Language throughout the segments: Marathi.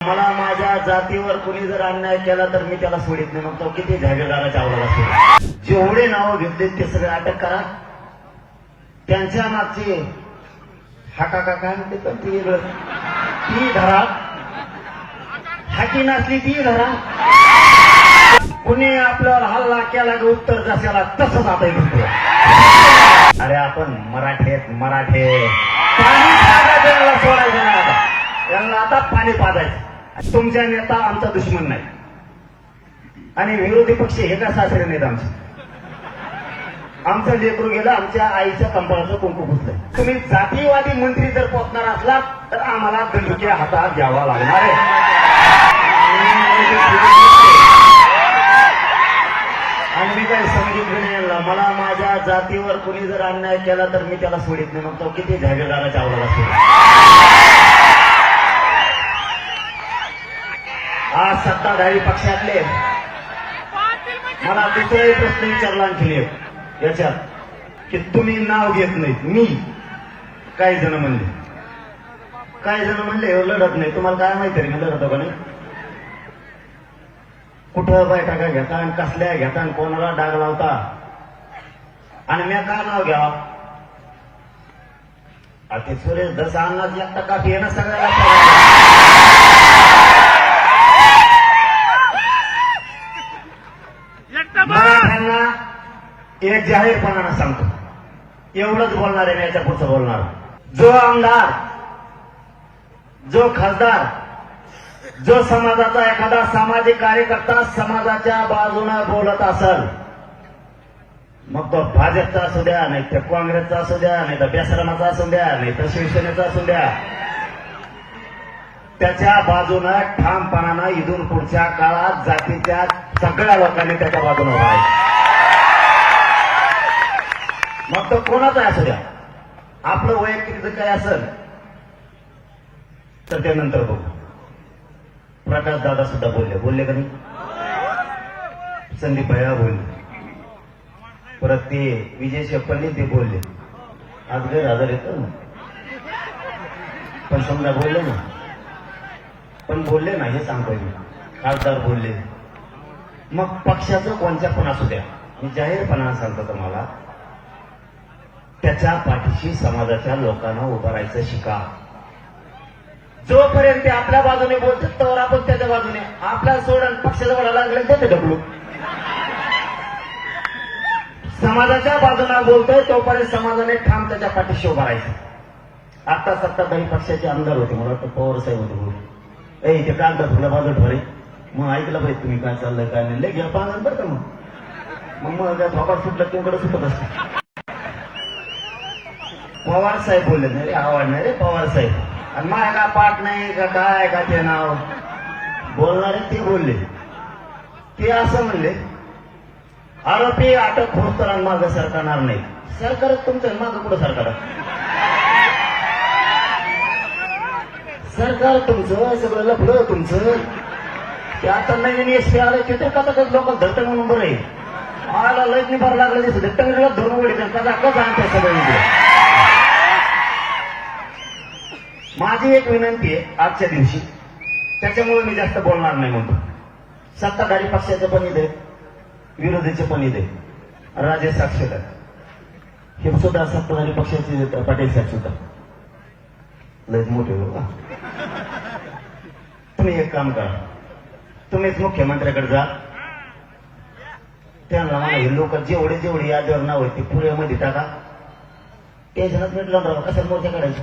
मला माझ्या जातीवर कुणी जर अन्याय केला तर मी त्याला सोडित नाही. मग तो किती जागीरदाराच्या आवडाला असतो जेवढे नावं घेतले ते सगळे अटक करा. त्यांच्या मागचे हाका का काय म्हणते तर ती ती धरा. हाकी नसली ती धरा. कुणी आपल्यावर हल्ला केला की उत्तर जशाला तसंच आता घेतो अरे आपण मराठे मराठे. पाणी पाजायचं सोडायचं नाही आता. यांना आता पाणी पाजायचं. तुमच्या नेता आमचा दुश्मन नाही. आणि विरोधी पक्ष हे का सासरे नाहीत आमचे? आमचं लेकरू गेलं आमच्या आईच्या कंपाळाचं कुंकू पुसलं तुम्ही जातीवादी मंत्री जर पोचणार असलात तर आम्हाला दंडुक्या हातात घ्यावा लागणार आणि मी काही सांगितलं नाही यांना. मला माझ्या जातीवर कुणी जर अन्याय केला तर मी त्याला सोडित नाही. मग तो किती जागीरदाराच्या आवडाला असतो आज सत्ताधारी पक्षातले. मला दुसराही प्रश्न विचारला आणखी याच्यात की तुम्ही नाव घेत नाहीत मी. काही जण म्हणले. काही जण म्हणले लढत नाही. तुम्हाला काय माहिती मी लढत का नाही? कुठं बैठका घेता आणि कसल्या घेता आणि कोणाला डाग लावता? आणि मी काय नाव घ्यावा? आ ते सुरेश दस अन्नाच एकटा काफी आहे ना सगळ्याला मराठ्यांना एक जाहीरपणानं सांगतो. एवढंच बोलणार आहे मी याच्या पुढचं बोलणार. जो आमदार जो खासदार जो समाजाचा एखादा सामाजिक कार्यकर्ता समाजाच्या बाजूने बोलत असल मग तो भाजपचा असू द्या नाही तर काँग्रेसचा असू द्या नाही तर बेसरमाचा असू द्या नाही तर शिवसेनेचा असू द्या. त्याच्या बाजूनं ठामपणानं इथून पुढच्या काळात जातीच्या सगळ्या लोकांनी त्याच्या बाजूने व्हायचं मग तो कोणाचा असू द्या. आपलं वैयक्तिक जर काय असेल तर ते नंतर बघू. प्रकाश दादा सुद्धा बोलले. बोलले का नाही? संदीप भैया बोलले. परत ते विजय शेप्पल्ली ते बोलले. आज गैरहजर येतो ना. पण समजा बोलले ना. पण बोलले ना हे सांगतोय मी. खासदार बोलले. मग पक्षाचं कोणत्या पण असू द्या. मी जाहीरपणा सांगतो तुम्हाला त्याच्या पाठीशी समाजाच्या लोकांना उभं राहायचं शिका. जोपर्यंत ते आपल्या बाजूने बोलतात तर आपण त्याच्या बाजूने. आपल्या सोडून पक्षाचा लागले ते डबलू समाजाच्या बाजूला बोलतोय तोपर्यंत समाजाने ठाम त्याच्या पाठीशी उभा राहायचं आता सत्ताधारी पक्षाचे आमदार होते मला वाटतं पवार साहेब होते म्हणून. ए इथे कागद फुलं बाजू ठरे मग ऐकलं पाहिजे तुम्ही काय चाललंय काय नाही. लय घ्या पाहा नंतर का मग. मग मग काय सुटलं तुमकडे सुटत असतं. पवार साहेब बोलले नाही रे आवड नाही रे पवार साहेब. आणि माझ्या का पाठ नाही का काय का ते नाव? बोलणारे ते बोलले. ते असं म्हणले आरोपी अटक होत मागं सरकारणार नाही. सरकार तुमचं मागं कुठं सरकार? सरकार तुमचं सगळं लपलं तुमचं. ते आता नवीन एस पी आलं तिथे कसा कसं लोक धरतं म्हणून बरं आहे. आला लग्न भर लागलं दिसत टंगडीला धरून उडी कसा कसं आणते सगळं माझी एक विनंती आहे आजच्या दिवशी. त्याच्यामुळे मी जास्त बोलणार नाही म्हणतो. सत्ताधारी पक्षाचे पण इथे विरोधीचे पण इथे. राजे साक्षीदार हे सुद्धा सत्ताधारी पक्षाचे पाटील साहेब सुद्धा. लयच मोठे हो का तुम्ही एक काम करा. तुम्हीच मुख्यमंत्र्याकडे जा. त्यांना म्हणा हे लोक जेवढे जेवढे यादीवर नाव आहे ते पुण्यामध्ये टाका. टेन्शनच भेटलं राहा कसं मोर्चा काढायचं?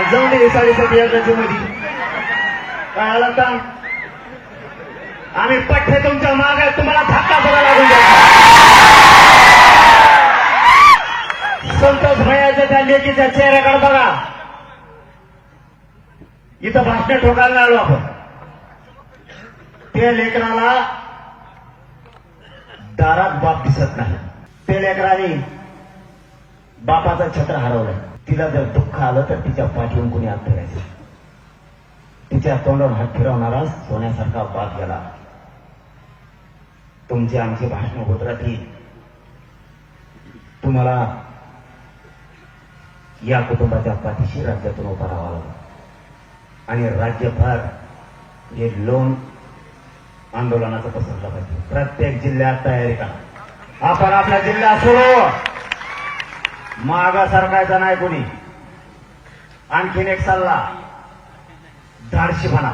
जाऊन दे साडेसाती हजाराची मध्ये काय आला का? आम्ही पठ्ठे तुमच्या माग आहे तुम्हाला धक्का बघा लागून जाईल. लेकीच्या चेहऱ्याकडे बघा. इथं भाषण ठोकायला आलो आपण. त्या लेकराला दारात बाप दिसत नाही. त्या लेकराने बापाचं छत्र हरवलाय. तिला जर दुःख आलं तर तिच्या पाठीवून कोणी हात फिरायचं? तिच्या तोंडावर हात फिरवणारा सोन्यासारखा बाप गेला. तुमची आमची भाषण होत राहतील तुम्हाला या कुटुंबाच्या पाठीशी राज्यातून उभा राहावा लागला. आणि राज्यभर हे लोन आंदोलनाचं पसरलं पाहिजे. प्रत्येक जिल्ह्यात तयारी करा. आपण आपला जिल्हा सोडू. मागा सरकायचा नाही कोणी. आणखीन एक सल्ला. धाडशीपणा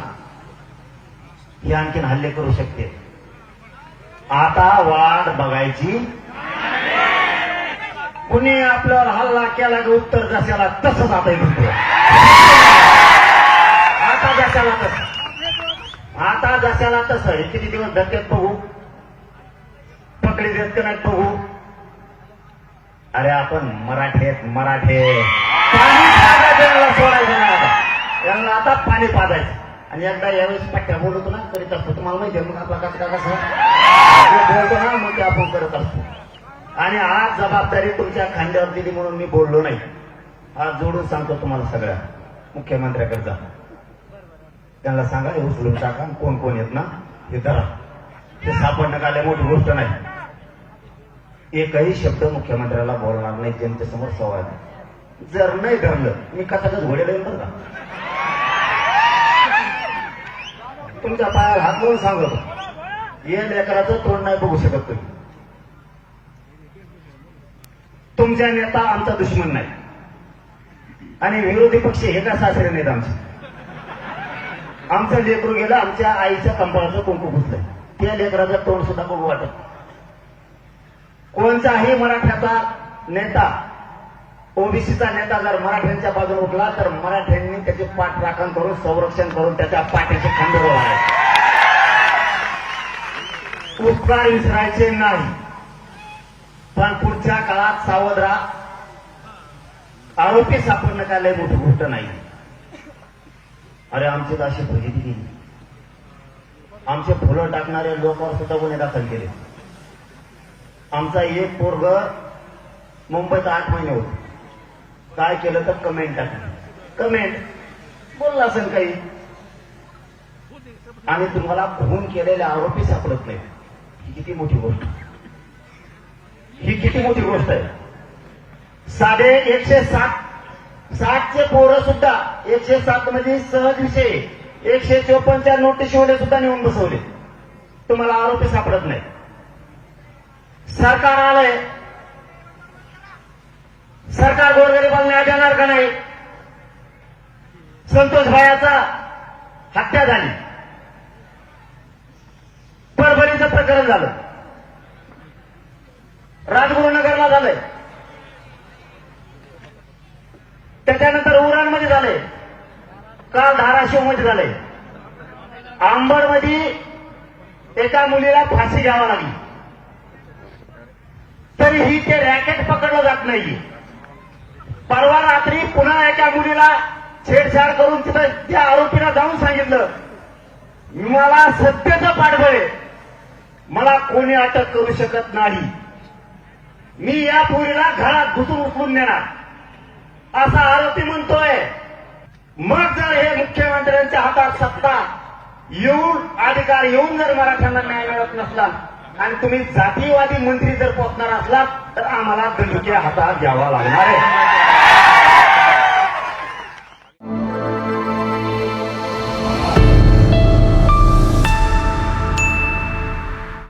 ही आणखीन हल्ले करू शकते. आता वाट बघायची. कुणी आपल्यावर हल्ला केला की उत्तर जशाला तसंच आता इथून आता जशाला तसं? आता जशाला तसं? हे किती दिवस धक्क्यात बघू? पकडी देत का नाही बघू? अरे आपण मराठेत मराठे. पाणी पाजायचं सोडायचं नाही आता. पाणी पाजायचं. आणि एकदा यावेळेस पट्ट्या बोलतो ना करीत असतो. तुम्हाला माहिती मग आपला कसं कसं बोलतो ना मग ते आपण करत असतो. आणि आज जबाबदारी तुमच्या खांद्यावर दिली म्हणून मी बोललो नाही. आज जोडून सांगतो तुम्हाला सगळ्या. मुख्यमंत्र्याकडे जा. त्यांना सांगा हे उचलून टाका. कोण कोण येत ना हे धरा. ते सापडणं काय लय मोठी गोष्ट नाही. एकही शब्द मुख्यमंत्र्याला बोलणार नाही जनतेसमोर संवाद जर नाही धरलं मी कथाच घोडे देईन बरं का तुमच्या पायाला हात लावून सांगतो. या लेकराचं तोंड नाही बघू शकत तुम्ही. तुमच्या नेता आमचा दुश्मन नाही. आणि विरोधी पक्ष हे का सासरे नाहीत आमचे? आमचं लेकरू गेलं आमच्या आईच्या कंपाळाचं कुंकू घुसलं त्या लेकराचं तोंड सुद्धा बघू वाटत कोणताही मराठ्याचा नेता ओबीसीचा नेता जर मराठ्यांच्या बाजूने उठला तर मराठ्यांनी त्याचे पाठ राखण करून संरक्षण करून त्याच्या पाठीचे खांदे उपकार विसरायचे नाही. पण पुढच्या काळात सावध राहा आरोपी सापडणं काय लय मोठी गोष्ट नाही. अरे आमची तर अशी फजिती आमचे फुलं टाकणारे लोकांवर सुद्धा गुन्हे दाखल केले. आमचा एक पोरग मुंबईत आठ महिने होते. काय केलं तर कमेंट टाकलं. कमेंट बोलला असेल काही. आणि तुम्हाला खून केलेले आरोपी सापडत नाही ही किती मोठी गोष्ट. ही किती मोठी गोष्ट आहे. साडे एकशे सात सातचे पोरं सुद्धा एकशे सात मध्ये सहज विषय एकशे चोपन्नच्या नोटीसमध्ये सुद्धा नेऊन बसवले. तुम्हाला आरोपी सापडत नाही सरकार आलंय सरकार गोरगरिबांना न्याय देणार का नाही? संतोष भायाचा हत्या झाली. परभणीचं प्रकरण झालं. राजगुरुनगरला झालंय. त्याच्यानंतर उरणमध्ये झालंय. काल धाराशिवमध्ये झालंय. आंबडमध्ये एका मुलीला फाशी घ्यावा लागली. तरीही ते रॅकेट पकडलं जात नाही परवा रात्री पुन्हा एका मुलीला छेडछाड करून तिथं त्या आरोपीला जाऊन सांगितलं मला सत्यचं पाठबळ आहे. मला कोणी अटक करू शकत नाही. मी या पोरीला घरात घुसून उचलून नेणार. असा आरोपी म्हणतोय. मग जर हे मुख्यमंत्र्यांच्या हातात सत्ता येऊन अधिकार येऊन जर मराठ्यांना न्याय मिळत नसला आणि तुम्ही जातीयवादी मंत्री जर पोचणार असलात तर आम्हाला दंडुके हातात घ्यावा लागणार आहे.